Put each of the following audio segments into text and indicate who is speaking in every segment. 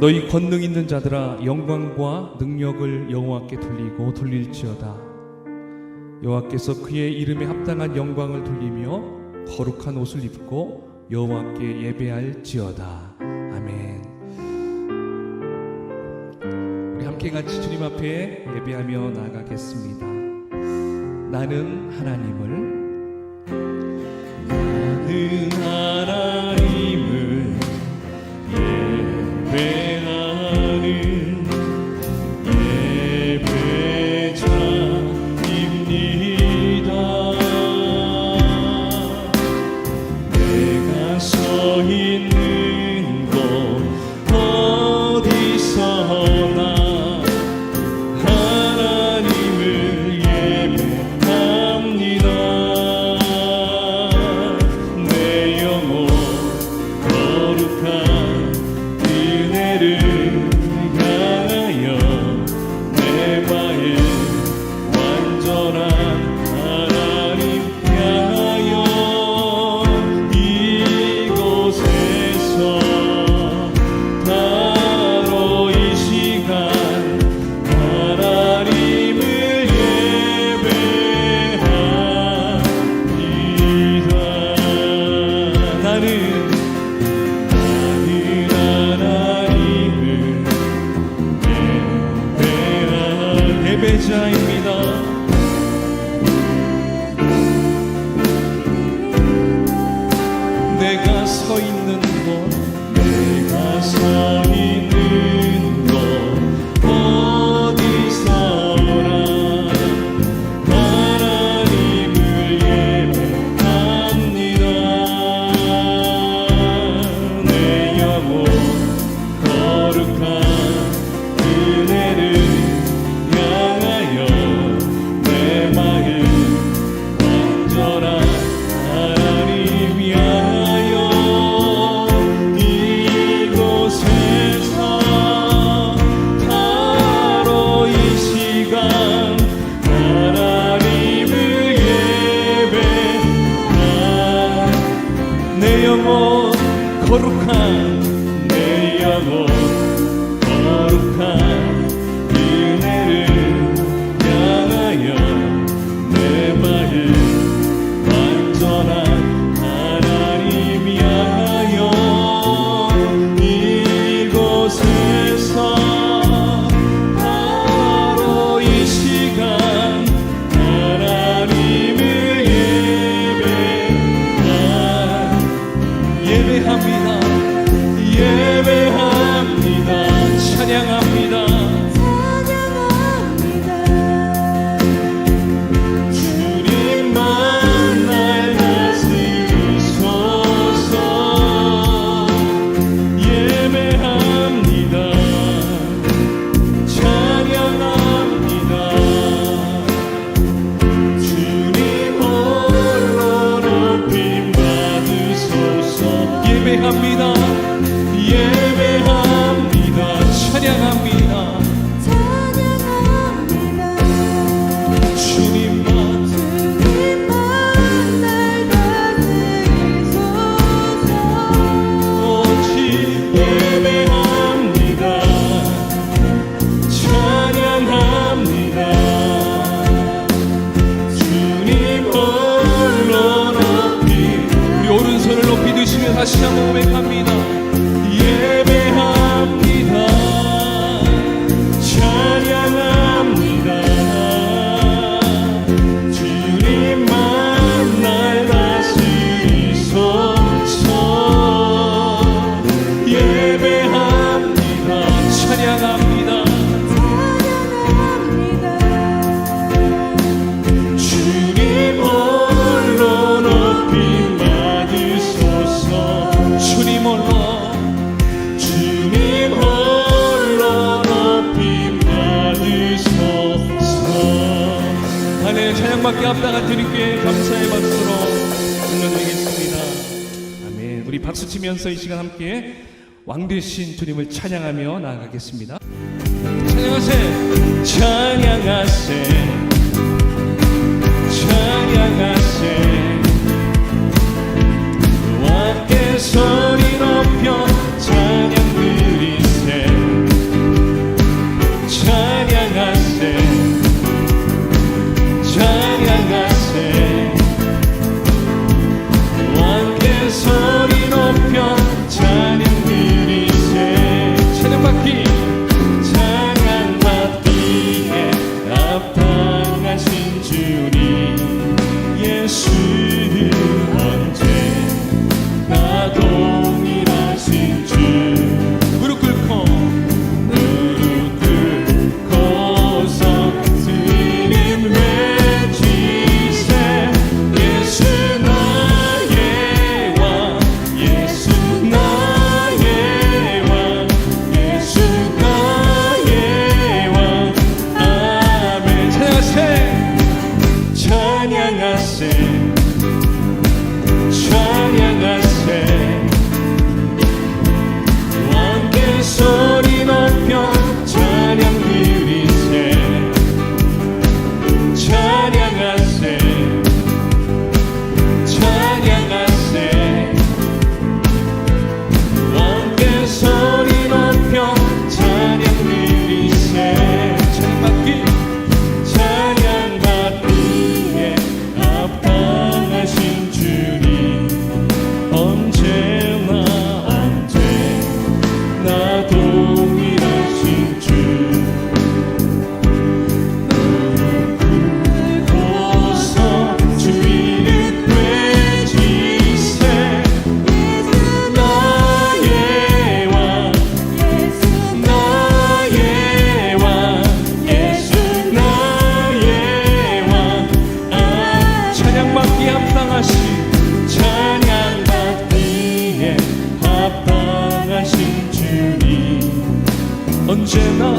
Speaker 1: 너희 권능 있는 자들아 영광과 능력을 여호와께 돌리고 돌릴지어다. 여호와께서 그의 이름에 합당한 영광을 돌리며 거룩한 옷을 입고 여호와께 예배할지어다. 아멘. 우리 함께 같이 주님 앞에 예배하며 나아가겠습니다. 나는 하나님을. 나는 하나님을 내가 서 있는 곳 내가 서 다시 한번 고백합니다. 예배합니다. 찬양합니다. 주님만 날 다스리소서. 예배합니다. 찬양합니다 찬양받기 앞다가 드리께 감사의 박수로 불러드리겠습니다. 아멘. 우리 박수 치면서 이 시간 함께 왕 되신 주님을 찬양하며 나아가겠습니다. 찬양하세 찬양하세 찬양하세 와 함께 소리 합당하신 찬양받기에 합당하신 주님. 언제나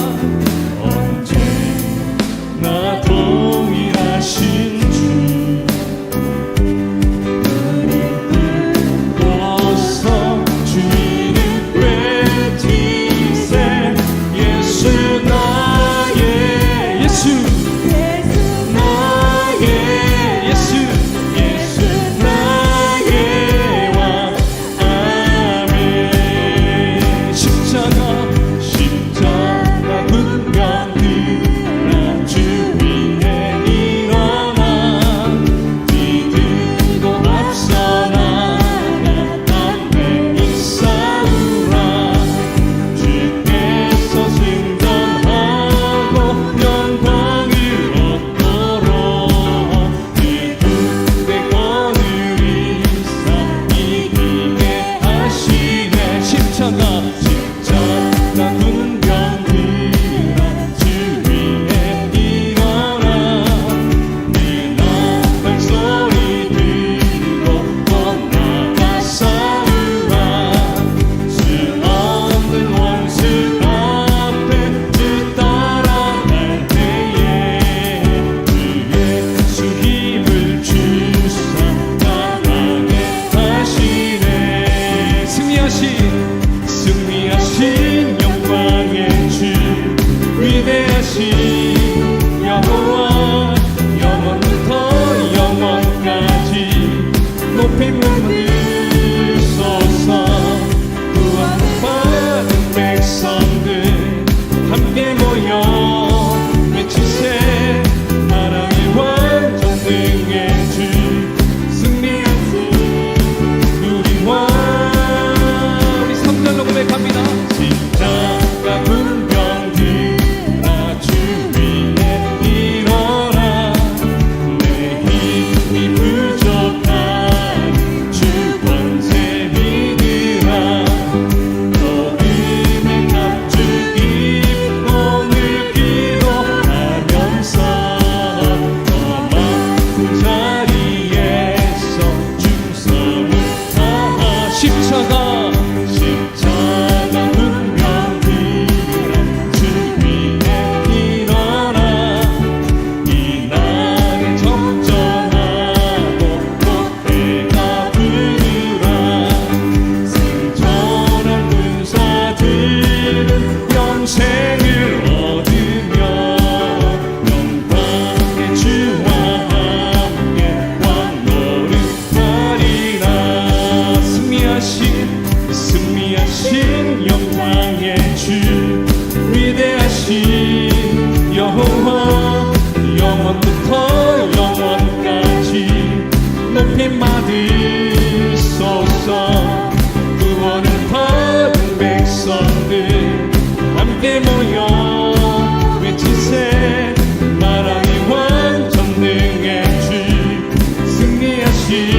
Speaker 1: see.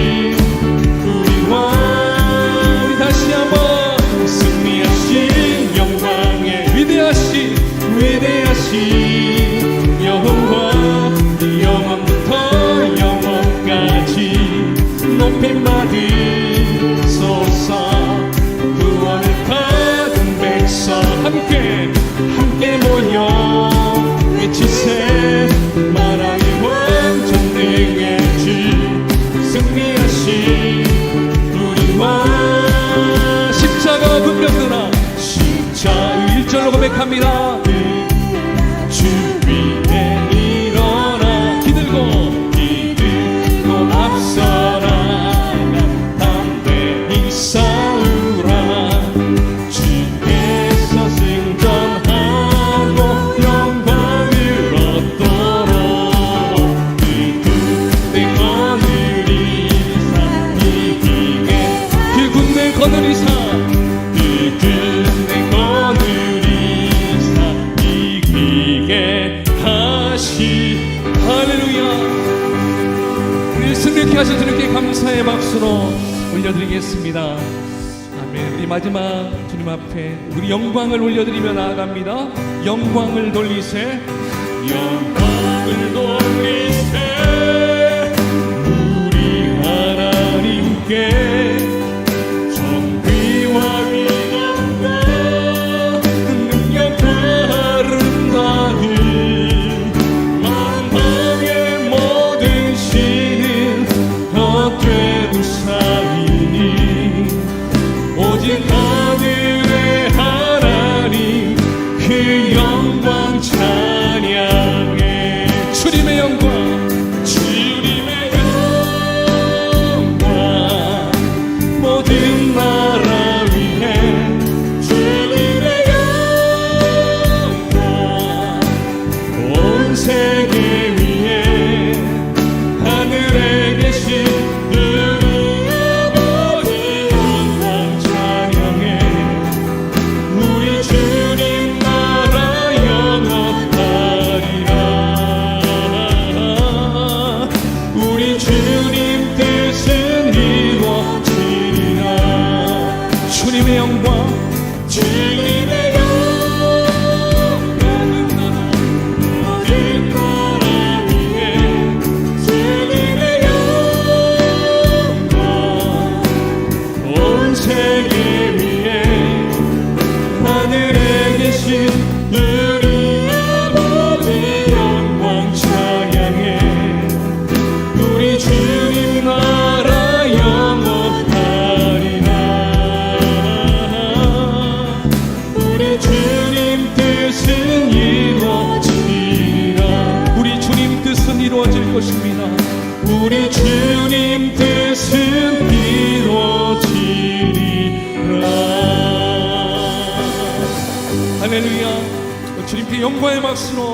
Speaker 1: 믿습니다. 아멘. 우리 마지막 주님 앞에 우리 영광을 올려드리며 나아갑니다. 영광을 돌리세. 영광을 돌리세. 우리 하나님께. Deus Буквой во сну.